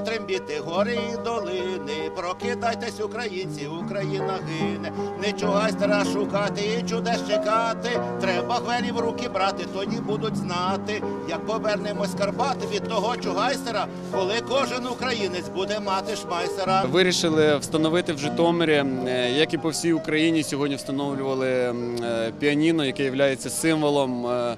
трембіти гори і долини. Прокидайтесь, українці, Україна гине. Не чугайстера шукати і чудес чекати. Треба хвилі в руки брати, тоді будуть знати. Як повернемось Карпати від того чугайстера, коли кожен українець буде мати шмайсера. Вирішили встановити в Житомирі, е, як і по всій Україні, сьогодні встановлювали е, піаніно, яке є символом е,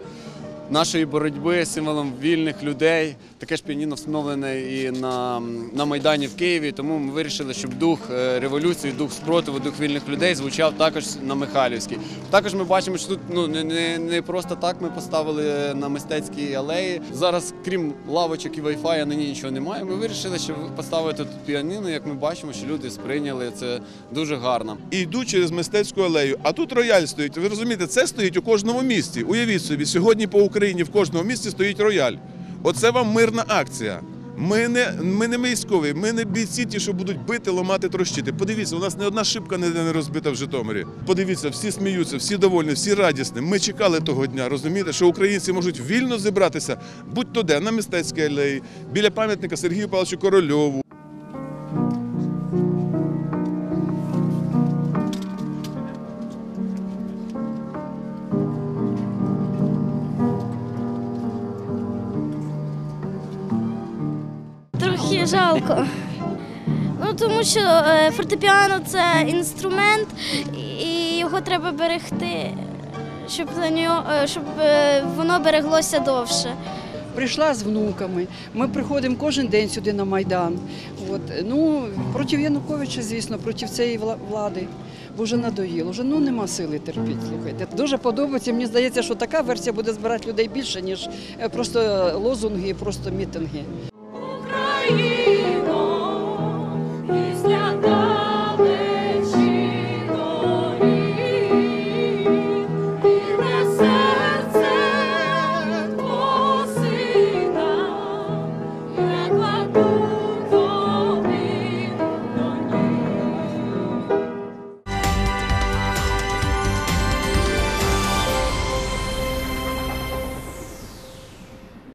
нашої боротьби, символом вільних людей. Таке ж піаніно встановлене і на, на Майдані в Києві. Тому ми вирішили, щоб дух е, революції, дух спротиву, дух вільних людей звучав також на Михайлівській. Також ми бачимо, що тут ну не, не, просто так ми поставили на мистецькій алеї. Зараз, крім лавочок і вайфая, на ній нічого немає. Ми вирішили, що поставити тут піаніно. Як ми бачимо, що люди сприйняли це дуже гарно. і йду через мистецьку алею. А тут рояль стоїть. Ви розумієте, це стоїть у кожному місті. Уявіть собі, сьогодні по Україні в кожному місті стоїть рояль. Оце вам мирна акція. Ми не, ми не військові, ми не бійці, ті, що будуть бити, ламати, трощити. Подивіться, у нас не одна шибка ніде не розбита в Житомирі. Подивіться, всі сміються, всі довольні, всі радісні. Ми чекали того дня, розумієте, що українці можуть вільно зібратися, будь то де, на мистецькій алеї, біля пам'ятника Сергію Павловичу Корольову. Жалко. Ну, тому що е, фортепіано це інструмент, і його треба берегти, щоб, за нього, е, щоб е, воно береглося довше. Прийшла з внуками. Ми приходимо кожен день сюди на Майдан. От. Ну, проти Януковича, звісно, проти цієї влади. Бо вже надоїло, вже ну, нема сили терпіти. Слухайте. Дуже подобається. Мені здається, що така версія буде збирати людей більше, ніж просто лозунги, просто мітинги.